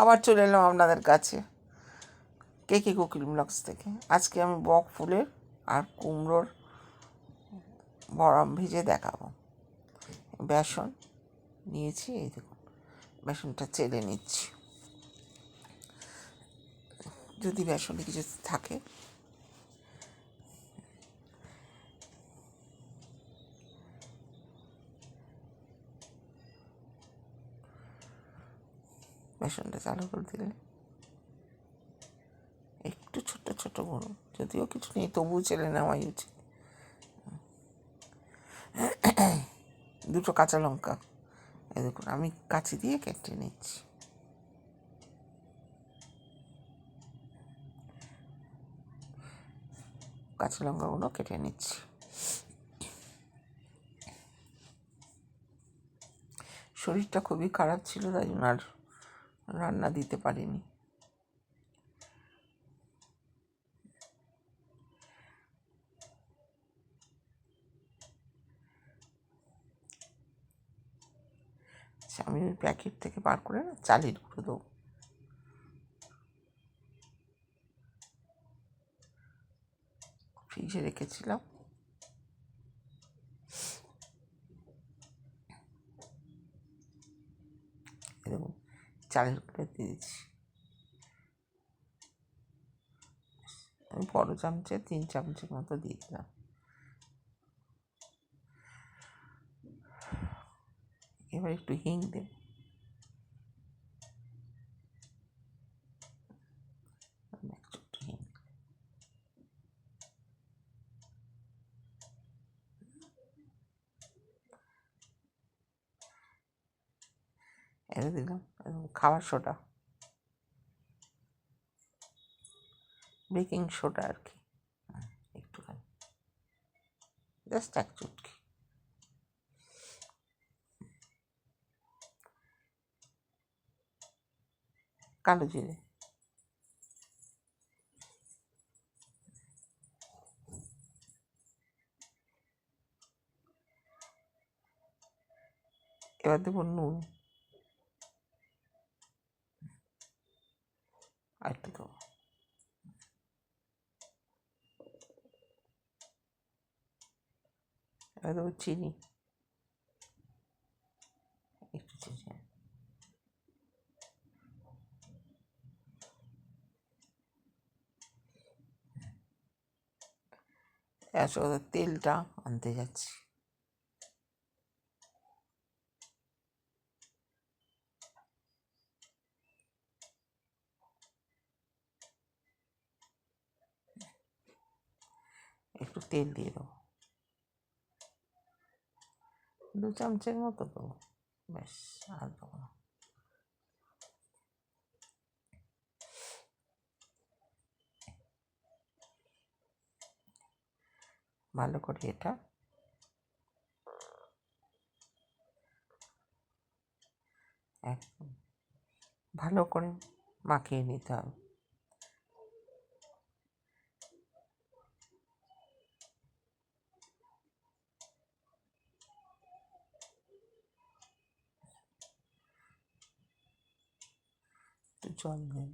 আবার চলে এলাম আপনাদের কাছে। কে কে কোকিল ব্লগস থেকে? আজকে আমি বক ফুলের আর কুমড়োর বরম ভিজে দেখাবো। বেসন নিয়েছি, এই দেখুন, বেসনটা চেলে নিচ্ছি। যদি বেসনে কিছু থাকে বেসনটা চালু করে দিলে একটু ছোট ছোট গুঁড়ো যদিও কিছু নেই, তবুও চেলে নেওয়াই উচিত। দুটো কাঁচা লঙ্কা, এই দেখুন, আমি কাঁচি দিয়ে কেটে নিচ্ছি। কাঁচা লঙ্কাগুলো কেটে নিচ্ছি। শরীরটা খুবই খারাপ ছিল, তাই জন্য আর রান্না দিতে পারিনি। আচ্ছা আমি ওই প্যাকেট থেকে বার করে না, চালের গুঁড়ো দেবো। ফ্রিজে রেখেছিলাম এই দেখুন চালের গুঁড়ো দিয়ে দিচ্ছি। আমি বড় চামচে তিন চামচের মতো দিয়ে দিলাম। এবার একটু হিং দেব। এনে দিলাম। খাবার সোডা বেকিং সোডা আর কি একটুখানি। জাস্ট এক চুটকি। কালো জিরে। এবার দেবো নুন আর একটু দেবো এবার দেবো চিনি একটু চিনি তেলটা আনতে যাচ্ছি। একটু তেল দিয়ে দেবো। দু চামচের মতো দেবো ব্যাস আর দেবো না ভালো করে এটা ভালো করে মাখিয়ে নিতে হবে একটু জল দেব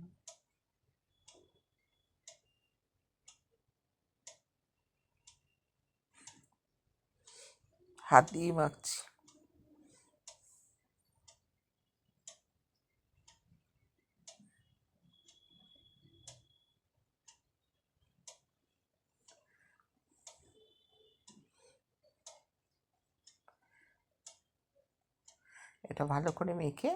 হাত দিয়ে মাখছি। এটা ভালো করে মেখে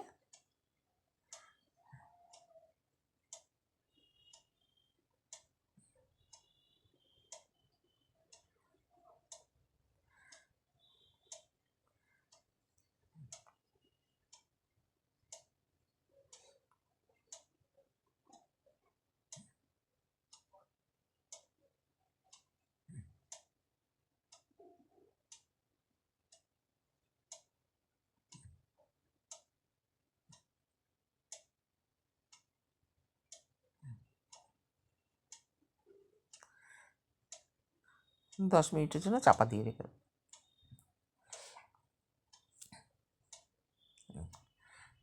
দশ মিনিটের জন্য চাপা দিয়ে রেখে দেবো।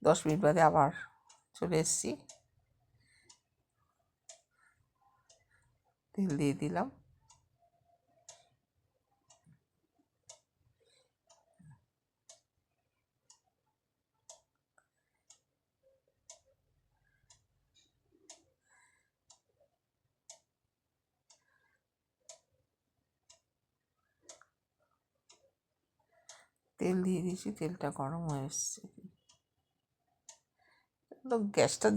দশ মিনিট বাদে আবার চলে এসছি। তেল দিয়ে দিলাম। তেল দিয়ে দিয়েছি তেলটা গরম হয়ে এসছে। তো গ্যাসটা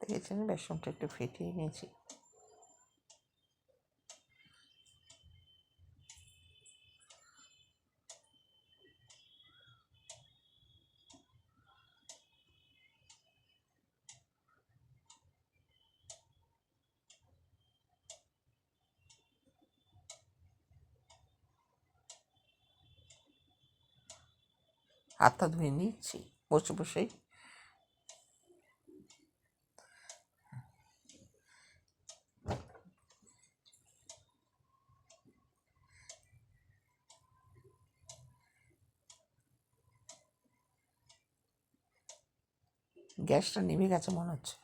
দেখেছেন বেসনটা একটু ফেটিয়ে নিয়েছি। হাতটা ধুয়ে নিচ্ছি বসে বসেই। গ্যাসটা নেমে গেছে মনে হচ্ছে।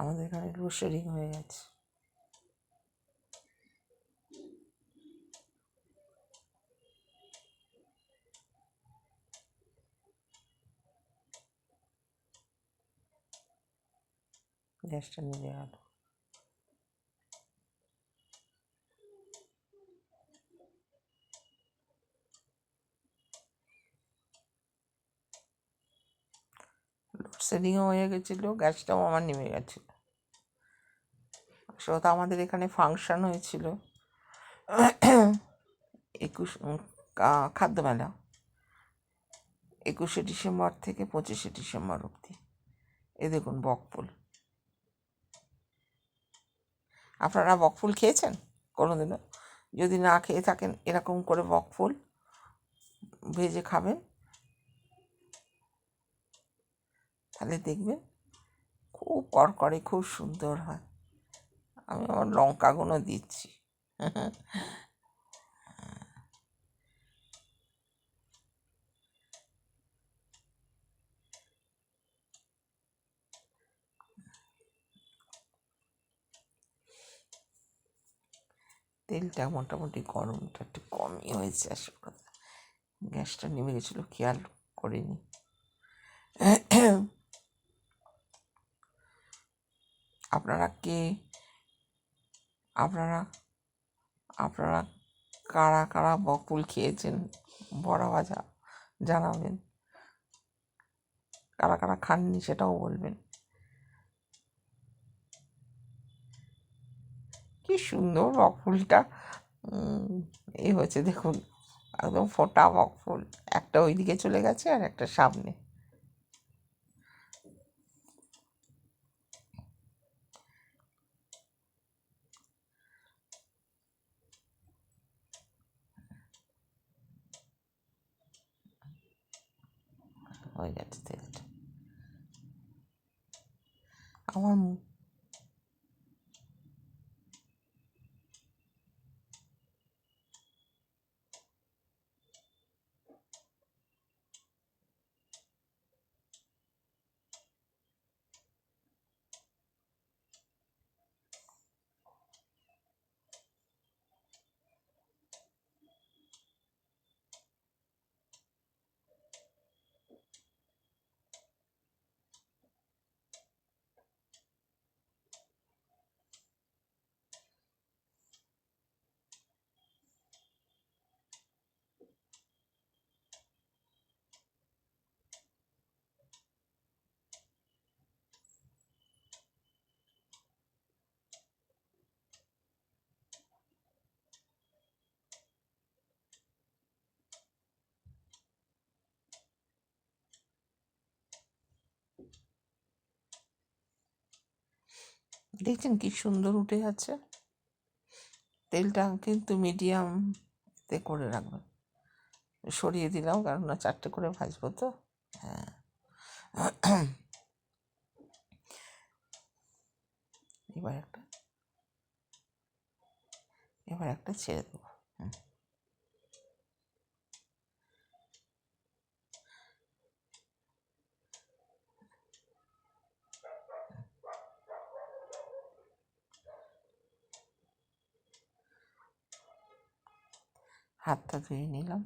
আমাদের এখানে রোস্টারিং হয়ে গেছে। গ্যাসটা নিয়ে গেল। লোডশেডিংও হয়ে গেছিল, গ্যাসটাও আমার নেমে গেছিল। আসলে আমাদের এখানে ফাংশন হয়েছিল একুশ খাদ্যমেলা। একুশে ডিসেম্বর থেকে পঁচিশে ডিসেম্বর অবধি। এ দেখুন বকফুল আপনারা বকফুল খেয়েছেন কোনোদিনও? যদি না খেয়ে থাকেন, এরকম করে বকফুল ভেজে খাবেন। তাহলে দেখবেন খুব করকরে খুব সুন্দর হয়। আমি আমার লঙ্কাগুলো দিচ্ছি। তেলটা মোটামুটি গরমটা একটু কমই হয়েছে, আসল কথা। গ্যাসটা নেমে গেছিল, খেয়াল করিনি। আপনারা কে? আপনারা আপনারা কারা কারা বকুল খেয়েছেন? বড়া ভাজা জানাবেন। কারা কারা খাননি সেটাও বলবেন। কি সুন্দর বকফুলটা। এই হয়েছে দেখুন, একদম ফোটা বকফুল। একটা ওইদিকে চলে গেছে আর একটা সামনে। হয়ে গেছে তেলটা আমার দেখছেন কি সুন্দর উঠে যাচ্ছে? তেলটা কিন্তু মিডিয়াম তে করে রাখবেন। সরিয়ে দিলাম, কারণ না চারটে করে ভাজবো তো। হ্যাঁ। এবার একটা এবার একটা ছেড়ে দেবো। হুম। হাতটা ধুয়ে নিলাম।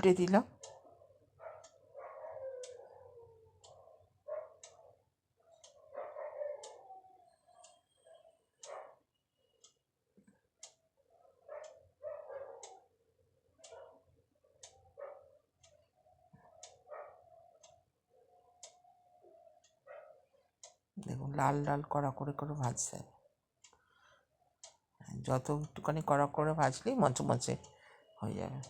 উল্টে দিলাম দেখুন, লাল লাল কড়া করে করে ভাজছে যত একটুখানি কড়া করে ভাজলেই মচমচে হয়ে যাবে।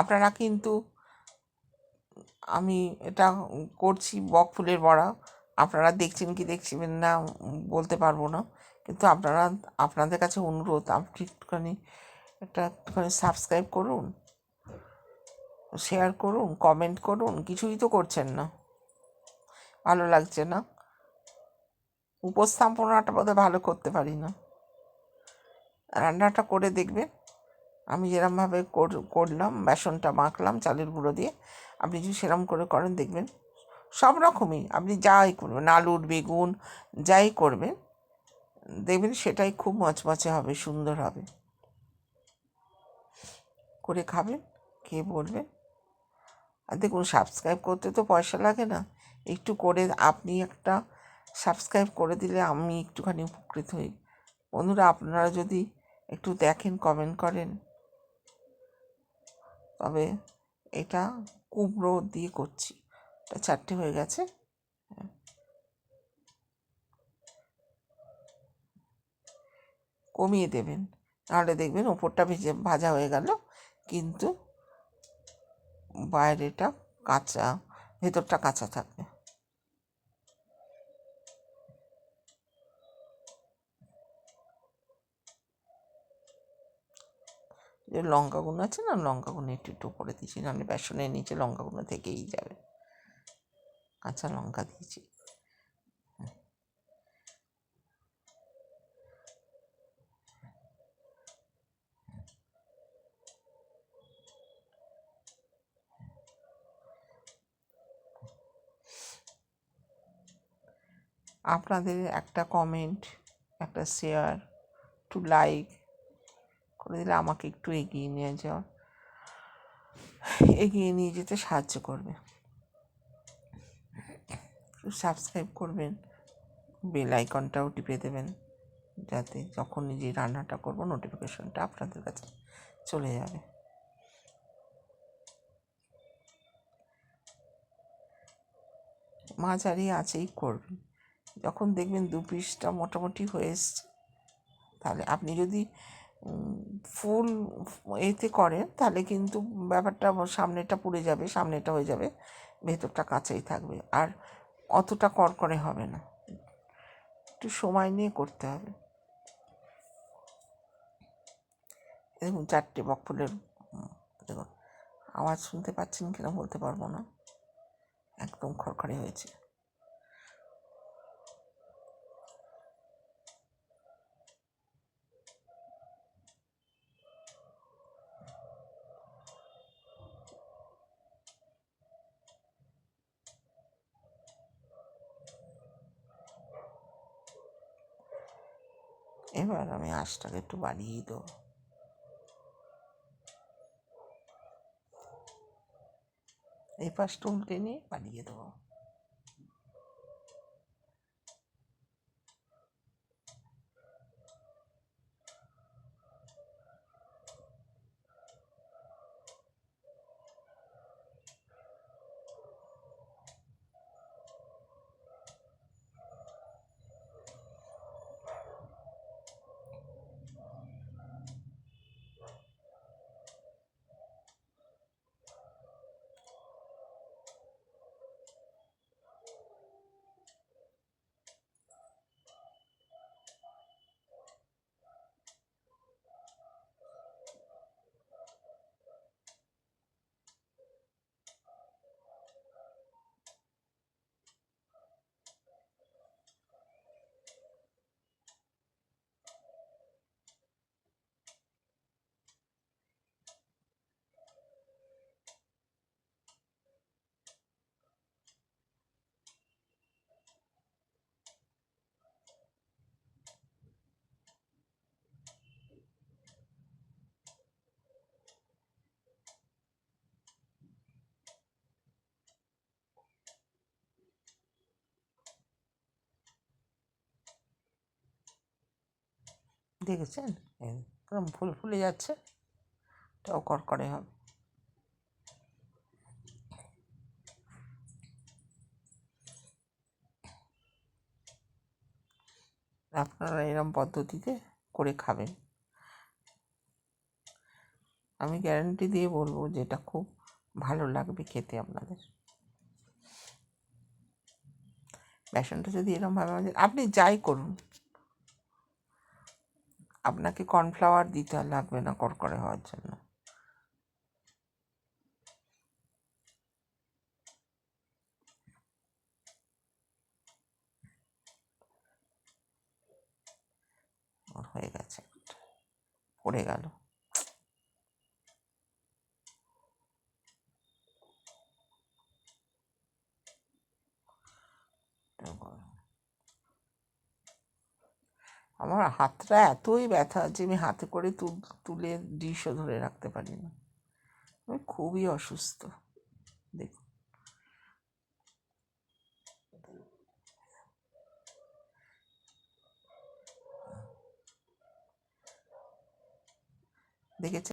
আপনারা কিন্তু আমি এটা করছি বক ফুলের বড়া। আপনারা দেখছেন কি দেখছেন না বলতে পারব না। কিন্তু আপনারা, আপনাদের কাছে অনুরোধ, আপনি একটুখানি, একটা একটুখানি সাবস্ক্রাইব করুন শেয়ার করুন কমেন্ট করুন, কিছুই তো করছেন না। ভালো লাগছে না। উপস্থাপনাটা বোধহয় ভালো করতে পারি না। রান্নাটা করে দেখবেন। আমি যেরমভাবে করলাম, বেসনটা মাখলাম, চালের গুঁড়ো দিয়ে। আপনি যদি সেরম করে করেন, দেখবেন সব রকমই। আপনি যাই করবেন, আলুর, বেগুন, যাই করবেন, দেখবেন সেটাই খুব মচমচে হবে, সুন্দর হবে। করে খাবেন, খেয়ে বলবেন। আর দেখুন সাবস্ক্রাইব করতে তো পয়সা লাগে না। একটু করে আপনি একটা সাবস্ক্রাইব করে দিলে আমি একটুখানি উপকৃত হই। বন্ধুরা, আপনারা যদি একটু দেখেন কমেন্ট করেন। তবে এটা কুমড়ো দিয়ে করছি। এটা চারটে হয়ে গেছে। কমিয়ে দেবেন, নাহলে দেখবেন ওপরটা ভেজে, ভাজা হয়ে গেল। কিন্তু বাইরেটা কাঁচা, ভেতরটা কাঁচা থাকবে। যে লঙ্কা গুঁড়ো আছে না, লঙ্কা গুঁড়ো একটু একটু করে দিয়েছি নাহলে বেসনের নিচে লঙ্কা গুঁড়ো থেকেই যাবে। কাঁচা লঙ্কা দিয়েছি। আপনাদের একটা কমেন্ট একটা শেয়ার টু লাইক করে দিলে আমাকে একটু এগিয়ে নিয়ে যাওয়া। এগিয়ে নিয়ে যেতে সাহায্য করবে। সাবস্ক্রাইব করবেন বেল আইকনটাও টিপে দেবেন, যাতে যখন যে রান্নাটা করব নোটিফিকেশনটা আপনাদের কাছে চলে যাবে। মাঝারি আছেই করবেন। যখন দেখবেন দু পিসটা মোটামুটি হয়ে এসছে, তাহলে আপনি যদি ফুল এতে করেন তাহলে কিন্তু ব্যাপারটা সামনেটা পুড়ে যাবে সামনেটা হয়ে যাবে, ভেতরটা কাঁচাই থাকবে। আর অতটা কড়কড়ে হবে না। একটু সময় নিয়ে করতে হবে। দেখুন, চারটে বকফুলের দেখুন, আওয়াজ শুনতে পাচ্ছেন কিনা বলতে পারব না। একদম খড়খড়ে হয়েছে। এবার আমি আঁশটাকে একটু বাড়িয়ে দেবো। এই পাশটা উল্টে নিয়ে বাড়িয়ে দেবো। দেখেছেন? একদম ফুল ফুলে যাচ্ছে। এটাও কড়কড়ে হবে। আপনারা এরম পদ্ধতিতে করে খাবেন। আমি গ্যারান্টি দিয়ে বলব যে এটা খুব ভালো লাগবে খেতে আপনাদের। বেসনটা যদি এরমভাবে আপনি যাই করুন। আপনাকে কর্নফ্লাওয়ার দিতে লাগবে না কড়কড়ে হওয়ার জন্য। হয়ে গেছে। পড়ে গেল। আমার হাতটা এতই ব্যথা যে আমি হাতে করে তুলে ডিশও ধরে রাখতে পারি না আমি খুবই অসুস্থ। দেখুন। দেখেছেন?